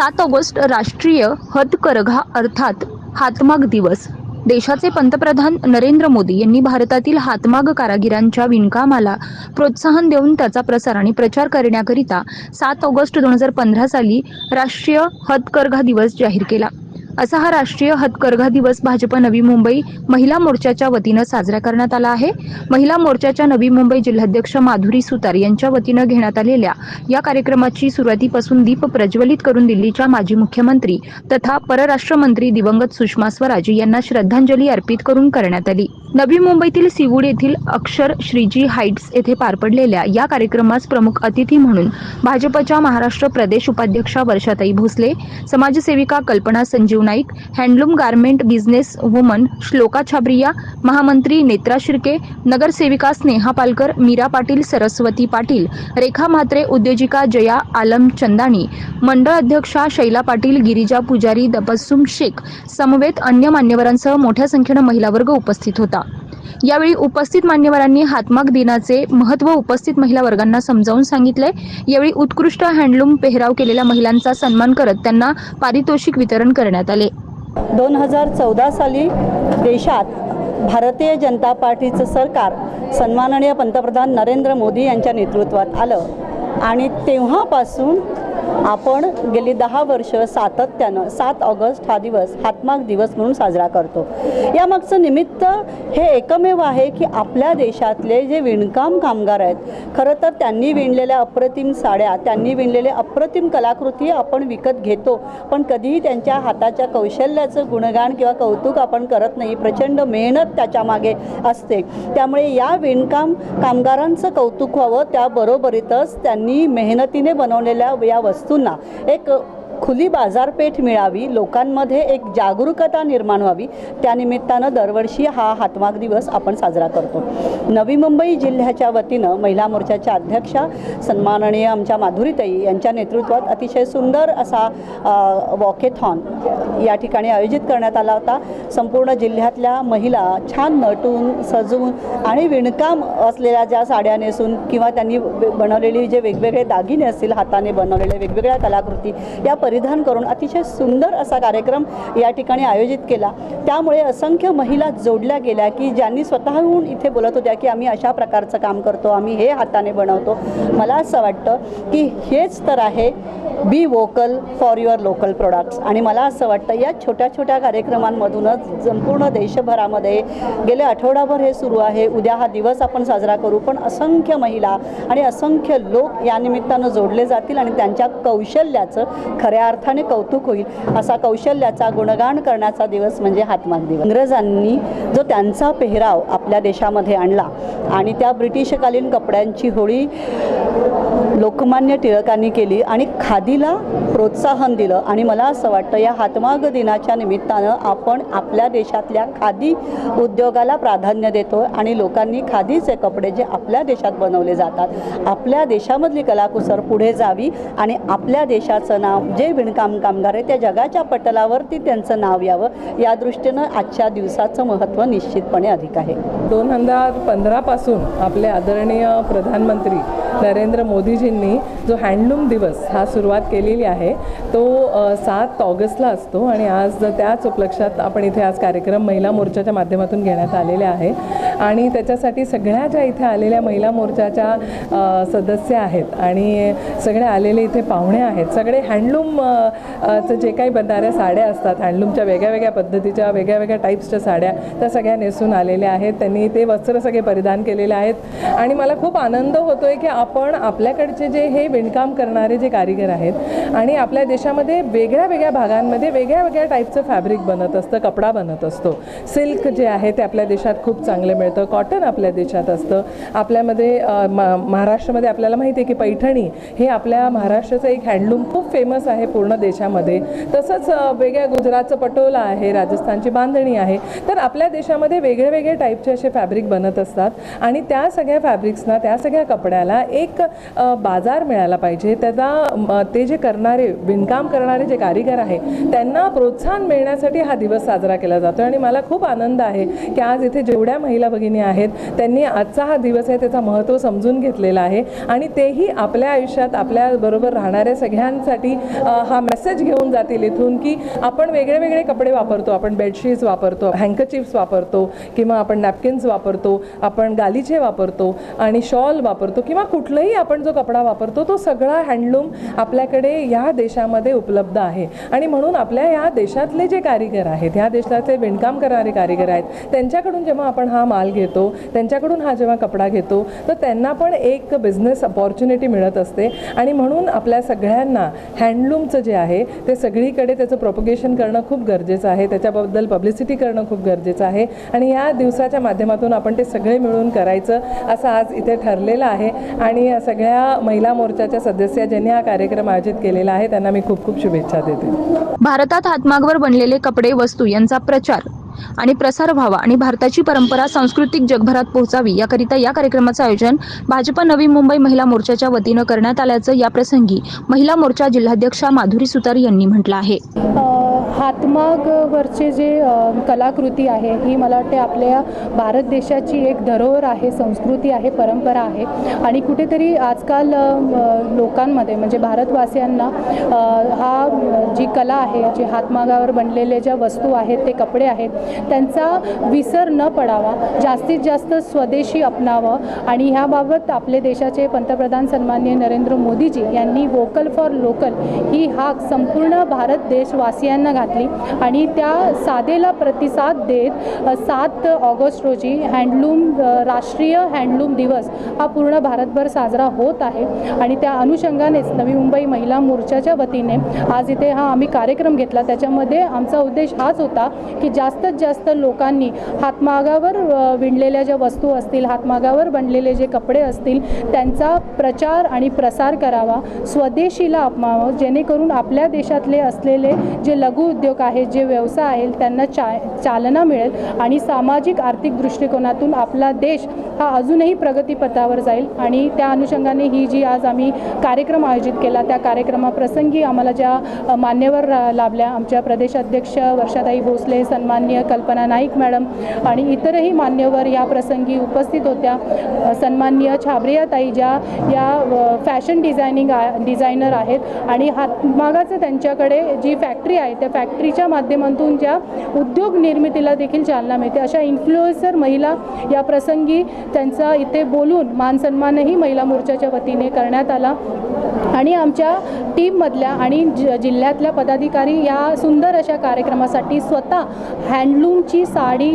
सात ऑगस्ट राष्ट्रीय हतकरघा अर्थात हातमाग दिवस. देशाचे पंतप्रधान नरेंद्र मोदी यांनी भारतातील हातमाग कारागिरांच्या विणकामाला प्रोत्साहन देऊन त्याचा प्रसार आणि प्रचार करण्याकरिता सात ऑगस्ट दोन हजार पंधरा साली राष्ट्रीय हतकरघा दिवस जाहीर केला. असा हा राष्ट्रीय हतकरघा दिवस भाजप नवी मुंबई महिला मोर्चाच्या वतीनं साजरा करण्यात आला आहे. महिला मोर्चाच्या नवी मुंबई जिल्हाध्यक्ष माधुरी सुतार यांच्या वतीनं घेण्यात आलेल्या या कार्यक्रमाची सुरुवातीपासून दीप प्रज्वलित करून दिल्लीच्या माजी मुख्यमंत्री तथा परराष्ट्र मंत्री दिवंगत सुषमा स्वराज यांना श्रद्धांजली अर्पित करून करण्यात आली. नवी मुंबईतील सिवूड येथील अक्षर श्रीजी हाईट्स येथे पार पडलेल्या या कार्यक्रमास प्रमुख अतिथी म्हणून भाजपच्या महाराष्ट्र प्रदेश उपाध्यक्षा वर्षाताई भोसले समाजसेविका Kalpana Sanjivana Naik handloom garment business woman Shloka Chhabria महामंत्री नेत्रा शिर्के नगरसेविका स्नेहा पालकर मीरा पाटील सरस्वती पाटील रेखा म्हात्रे उद्योजिका जया आलम चंदानी मंडळ अध्यक्षा शैला पाटील गिरिजा पुजारी दबस्सुम शेख समवेत अन्य मान्यवरांसह मोठ्या संख्येनं महिला वर्ग उपस्थित होता. यावेळी उपस्थित मान्यवरांनी हातमाग दिनाचे महत्त्व उपस्थित महिला वर्गांना समजावून सांगितले यावेळी उत्कृष्ट हँडलूम पेहराव केलेल्या महिलांचा सन्मान करत त्यांना पारितोषिक वितरण करण्यात आले. दोन हजार चौदा साली देशात भारतीय जनता पार्टीचं सरकार सन्माननीय पंतप्रधान नरेंद्र मोदी यांच्या नेतृत्वात आलं आणि तेव्हापासून आपण गेली दहा वर्ष सातत्यानं सात ऑगस्ट हा दिवस हातमाग दिवस म्हणून साजरा करतो. यामागचं निमित्त हे एकमेव आहे की आपल्या देशातले जे विणकाम कामगार आहेत खरं तर त्यांनी विणलेल्या अप्रतिम साड्या त्यांनी विणलेल्या अप्रतिम कलाकृती आपण विकत घेतो पण कधीही त्यांच्या हाताच्या कौशल्याचं गुणगान किंवा कौतुक आपण करत नाही प्रचंड मेहनत त्याच्यामागे असते. त्यामुळे या विणकाम कामगारांचं कौतुक व्हावं त्याबरोबरीतच त्यांनी मेहनतीने बनवलेल्या या वस्तू वस्तूंना एक खुली बाजारपेठ मिळावी लोकांमध्ये एक जागरूकता निर्माण व्हावी त्यानिमित्तानं दरवर्षी हा हातमाग दिवस आपण साजरा करतो. नवी मुंबई जिल्ह्याच्या वतीनं महिला मोर्चाच्या अध्यक्षा सन्माननीय आमच्या माधुरीताई यांच्या नेतृत्वात अतिशय सुंदर असा वॉकेथॉन या ठिकाणी आयोजित करण्यात आला होता. संपूर्ण जिल्ह्यातल्या महिला छान नटून सजून आणि विणकाम असलेल्या ज्या साड्या नेसून किंवा त्यांनी बनवलेली जे वेगवेगळे दागिने असतील हाताने बनवलेले वेगवेगळ्या कलाकृती या परिधान करून अतिशय सुंदर असा कार्यक्रम या ठिकाणी आयोजित केला. त्यामुळे असंख्य महिला जोडल्या गेल्या की ज्यांनी स्वतःहून इथे बोलत होत्या की आम्ही अशा प्रकारचं काम करतो आम्ही हे हाताने बनवतो. मला असं वाटतं की हेच तर आहे be vocal for your local products आणि मला असं वाटतं या छोट्या छोट्या कार्यक्रमांमधूनच संपूर्ण देशभरामध्ये गेले आठवडाभर हे सुरू आहे. उद्या हा दिवस आपण साजरा करू. पण असंख्य महिला आणि असंख्य लोक या निमित्तानं जोडले जातील आणि त्यांच्या कौशल्याचं खऱ्या अर्थाने कौतुक होईल. असा कौशल्याचा गुणगान करण्याचा दिवस म्हणजे हातमाग दिवस. इंग्रजांनी जो त्यांचा पेहराव आपल्या देशामध्ये आणला आणि त्या ब्रिटिशकालीन कपड्यांची होळी लोकमान्य टिळकांनी केली आणि खादीला प्रोत्साहन दिलं. आणि मला असं वाटतं या हातमाग दिनाच्या निमित्तानं आपण आपल्या देशातल्या खादी उद्योगाला प्राधान्य देतो आणि लोकांनी खादीचे कपडे जे आपल्या देशात बनवले जातात आपल्या देशामधली कलाकुसर पुढे जावी आणि आपल्या देशाचं नाव जे विणकाम कामगार आहे त्या जगाच्या पटलावरती त्यांचं नाव यावं या दृष्टीनं आजच्या दिवसाचं महत्त्व निश्चितपणे अधिक आहे. दोन हजार पंधरापासून आपले आदरणीय प्रधानमंत्री नरेंद्र मोदीजींनी जो हँडलूम दिवस हा सुरुवात केलेली आहे तो सात ऑगस्टला असतो आणि आज त्याच उपलक्षात आपण इथे आज कार्यक्रम महिला मोर्चाच्या माध्यमातून घेण्यात आलेले आहे. आणि त्याच्यासाठी सगळ्या ज्या इथे आलेल्या महिला मोर्चाच्या सदस्य आहेत आणि सगळे आलेले इथे पाहुणे आहेत. सगळे हँडलूम चं जे काही बनणाऱ्या साड्या असतात हँडलूमच्या वेगळ्या वेगळ्या पद्धतीच्या वेगळ्या वेगळ्या टाईप्सच्या साड्या त्या सगळ्या नेसून आलेल्या आहेत. त्यांनी ते वस्त्र सगळे परिधान केलेले आहेत. आणि मला खूप आनंद होतो आहे की आपण आपल्याकडचे जे हे विणकाम करणारे जे कारीगर आहेत आणि आपल्या देशामध्ये वेगळ्या वेगळ्या भागांमध्ये वेगळ्या वेगळ्या टाईपचं फॅब्रिक बनत असतं कपडा बनत असतो. सिल्क जे आहे ते आपल्या देशात खूप चांगले मिळतं कॉटन आपल्या देशात असतं. आपल्यामध्ये म- महाराष्ट्रामध्ये आपल्याला माहिती आहे की पैठणी हे आपल्या महाराष्ट्राचं एक हँडलूम खूप फेमस आहे पूर्ण देशामध्ये. तसंच वेगळ्या गुजरातचं पटोला आहे राजस्थानची बांधणी आहे. तर आपल्या देशामध्ये वेगळे वेगळे टाईपचे असे फॅब्रिक बनत असतात. आणि त्या सगळ्या फॅब्रिक्सना त्या सगळ्या कपड्याला एक बाजार मिळाला पाहिजे. त्याचा म, ते जे करणारे विणकाम करणारे जे कारीगर आहे त्यांना प्रोत्साहन मिळण्यासाठी हा दिवस साजरा केला जातो आणि मला खूप आनंद आहे की आज इथे जेवढ्या महिला भगिनी आहेत. त्यांनी आजचा हा दिवस आहे त्याचा महत्त्व समजून घेतलेला आहे. आणि तेही आपल्या आयुष्यात आपल्याबरोबर राहणाऱ्या सगळ्यांसाठी हा मेसेज घेऊन जातील इथून की आपण वेगळे वेगळे कपडे वापरतो. आपण बेडशीट्स वापरतो हँकचिप्स वापरतो किंवा आपण नॅपकिन्स वापरतो आपण गालिचे वापरतो आणि शॉल वापरतो किंवा कुठलाही आपण जो कपडा वापरतो तो सगळा हँडलूम आपल्याकडे या देशामध्ये उपलब्ध आहे. आणि म्हणून आपल्या या देशातले जे कारीगर आहेत ह्या देशातले विणकाम करणारे कारीगर आहेत त्यांच्याकडून जेव्हा आपण हा माल घेतो त्यांच्याकडून हा जेव्हा कपडा घेतो तर त्यांना पण एक बिझनेस अपॉर्च्युनिटी मिळत असते. आणि म्हणून आपल्या सगळ्यांना हँडलूमचं जे आहे ते सगळीकडे त्याचं प्रोपोगेशन करणं खूप गरजेचं आहे. त्याच्याबद्दल पब्लिसिटी करणं खूप गरजेचं आहे. आणि या दिवसाच्या माध्यमातून आपण ते सगळे मिळून करायचं असं आज इथे ठरलेलं आहे. आणि सगळ्या महिला मोर्चाच्या सदस्य ज्यांनी हा कार्यक्रम आयोजित केलेला आहे त्यांना मी खूप खूप शुभेच्छा देते. भारतात हातमागवर बनलेले कपडे वस्तू यांचा प्रचार आणि प्रसार व्हावा आणि भारताची परंपरा सांस्कृतिक जगभरात पोहोचावी याकरिता या कार्यक्रमाचं आयोजन भाजपा नवी मुंबई महिला मोर्चाच्या वतीनं करण्यात आल्याचं याप्रसंगी महिला मोर्चा जिल्हाध्यक्षा माधुरी सुतार यांनी म्हटलं आहे. हातमागवरचे जे कलाकृती आहे ही मला वाटते आपल्या भारत देशाची एक धरोहर आहे संस्कृती आहे परंपरा आहे. आणि कुठेतरी आजकाल लोकांमध्ये म्हणजे भारतवासियांना हा जी कला आहे जी हातमागावर बनलेल्या ज्या वस्तू आहेत ते कपडे आहेत त्यांचा विसर न पडावा जास्तीत जास्त स्वदेशी अपनावं आणि ह्याबाबत आपले देशाचे पंतप्रधान सन्माननीय नरेंद्र मोदीजी यांनी वोकल फॉर लोकल ही हाक संपूर्ण भारत देशवासियांना घातली आणि त्या साधेला प्रतिसाद देत सात ऑगस्ट रोजी हँडलूम राष्ट्रीय हँडलूम दिवस हा पूर्ण भारतभर साजरा होत आहे आणि त्या अनुषंगानेच नवी मुंबई महिला मोर्चाच्या वतीने आज इथे हा आम्ही कार्यक्रम घेतला. त्याच्यामध्ये आमचा उद्देश हाच होता की जास्तीत जास्त लोकांनी हातमागावर विणलेल्या ज्या वस्तू असतील हातमागावर बनलेले जे कपडे असतील त्यांचा प्रचार आणि प्रसार करावा स्वदेशीला अपमावं जेणेकरून आपल्या देशातले असलेले जे लघु उद्योग आहेत जे व्यवसाय आहेत त्यांना चा चालना मिळेल आणि सामाजिक आर्थिक दृष्टिकोनातून आपला देश हा अजूनही प्रगतीपथावर जाईल. आणि त्या अनुषंगाने ही जी आज आम्ही कार्यक्रम आयोजित केला त्या कार्यक्रमाप्रसंगी आम्हाला ज्या मान्य मान्यवर लाभल्या. आमच्या प्रदेशाध्यक्ष वर्षाताई भोसले सन्मान्य कल्पना नाईक मॅडम आणि इतरही मान्यवर या प्रसंगी उपस्थित होत्या. सन्माननीय सन्मान्य छाबरियाताई ज्या या फॅशन डिझायनिंग डिझायनर आहेत आणि हातमागाचं त्यांच्याकडे जी फॅक्टरी आहे त्या फॅक्टरीच्या माध्यमातून ज्या उद्योग निर्मितीला देखील चालना मिळते अशा इन्फ्लुएन्सर महिला या प्रसंगी त्यांचा इथे बोलून मानसन्मानही महिला मोर्चाच्या वतीने करण्यात आला. आणि आमच्या टीममधल्या आणि जिल्ह्यातल्या जिल्ह्यातल्या पदाधिकारी या सुंदर अशा कार्यक्रमासाठी स्वतः हँडलूमची साडी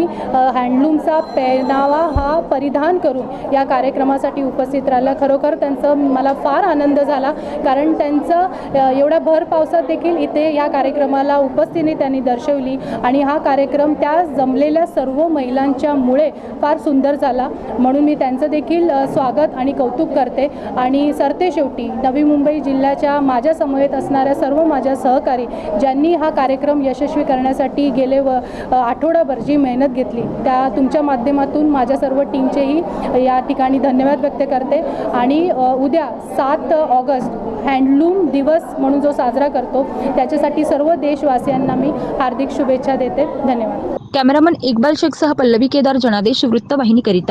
हँडलूमचा पेहनावा हा परिधान करून या कार्यक्रमासाठी उपस्थित राहिला. खरोखर त्यांचं मला फार आनंद झाला कारण त्यांचं एवढ्या भर पावसात देखील इथे या कार्यक्रमाला उपस्थिती त्यांनी दर्शवली आणि हा कार्यक्रम त्या जमलेल्या सर्व महिलांच्यामुळे फार सुंदर झाला. म्हणून मी त्यांचं देखील स्वागत आणि कौतुक करते. आणि सरते शेवटी नवी मुंबई जिल्ह्याच्या माझ्यासमवेत असणाऱ्या सर्व माझ्या सहकारी ज्यांनी हा कार्यक्रम यशस्वी करण्यासाठी गेले व आठवडाभर जी मेहनत घेतली त्या तुमच्या माध्यमातून माझ्या सर्व टीमचेही या ठिकाणी धन्यवाद व्यक्त करते. आणि उद्या सात ऑगस्ट हँडलूम दिवस म्हणून जो साजरा करतो त्याच्यासाठी सर्व देशवासियांना मी हार्दिक शुभेच्छा देते. धन्यवाद. कॅमेरामन इक्बाल शेखसह पल्लवी केदार जनादेश वृत्तवाहिनीकरिता.